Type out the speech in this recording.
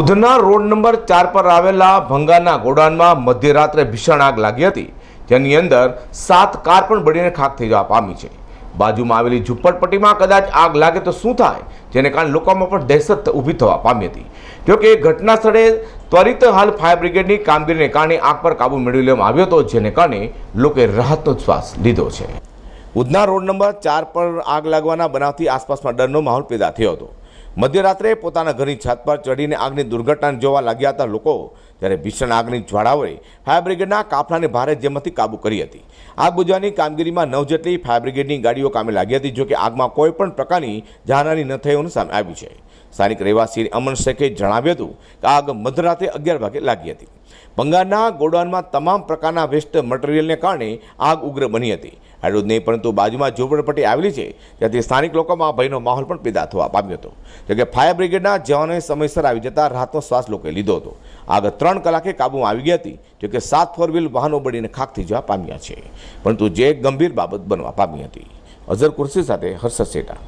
Udhna road number ચાર પર આવેલા ભંગાના ગોડાઉનમાં મધ્યરાત્રે ભીષણ આગ લાગી હતી. જેની અંદર સાત કાર પણ બળીને ખાક થઈ જવા પામી છે. બાજુમાં આવેલી ઝુંપડપટ્ટીમાં કદાચ આગ લાગે તો શું થાય? જેને કારણે લોકોમાં પણ દહેશત ઊભી થવા પામી હતી. જોકે ઘટના સ્થળે ત્વરિત હાલ ફાયર બ્રિગેડની કામગીરીને કારણે આગ પર કાબુ મેળવી લેવામાં આવ્યો હતો, જેને કારણે લોકોએ રાહતનો શ્વાસ લીધો છે. ઉધના રોડ નંબર ચાર પર આગ લાગવાના બનાવથી આસપાસમાં ડરનો માહોલ પેદા થયો હતો. મધ્યરાત્રે પોતાના ઘરની છત પર ચડીને આગની દુર્ઘટના જોવા લાગ્યા હતા લોકો, ત્યારે ભીષણ આગની જ્વાળાઓએ ફાયર બ્રિગેડના કાફલાને ભારે જેમથી કાબુ કરી હતી. આગ બુજવાની કામગીરીમાં નવ જેટલી ફાયર બ્રિગેડની ગાડીઓ કામે લાગી હતી, જોકે આગમાં કોઈ પણ પ્રકારની જાનહાની ન થયું સામે આવ્યું છે. સ્થાનિક રહેવાસી અમન શેખે જણાવ્યું હતું કે આગ મધરાતે અગિયાર વાગે લાગી હતી. બંગાળના ગોડાઉનમાં તમામ પ્રકારના વેસ્ટ મટીરિયલને કારણે આગ ઉગ્ર બની હતી. એટલું જ નહીં, પરંતુ બાજુમાં ઝૂંપડપટ્ટી આવેલી છે, ત્યાંથી સ્થાનિક લોકોમાં ભયનો માહોલ પણ પેદા થવા પામ્યો હતો. જોકે ફાયર બ્રિગેડના જવાનોએ સમયસર આવી જતા રાહતનો શ્વાસ લોકોએ લીધો હતો. આગ ત્રણ કલાકે કાબૂમાં આવી ગઈ હતી, જોકે સાત ફોર વ્હીલ વાહનો બળીને ખાક થઈ જવા પામ્યા છે, પરંતુ જે ગંભીર બાબત બનવા પામી હતી. અઝર કુર્સી સાથે હર્ષદ શેઠા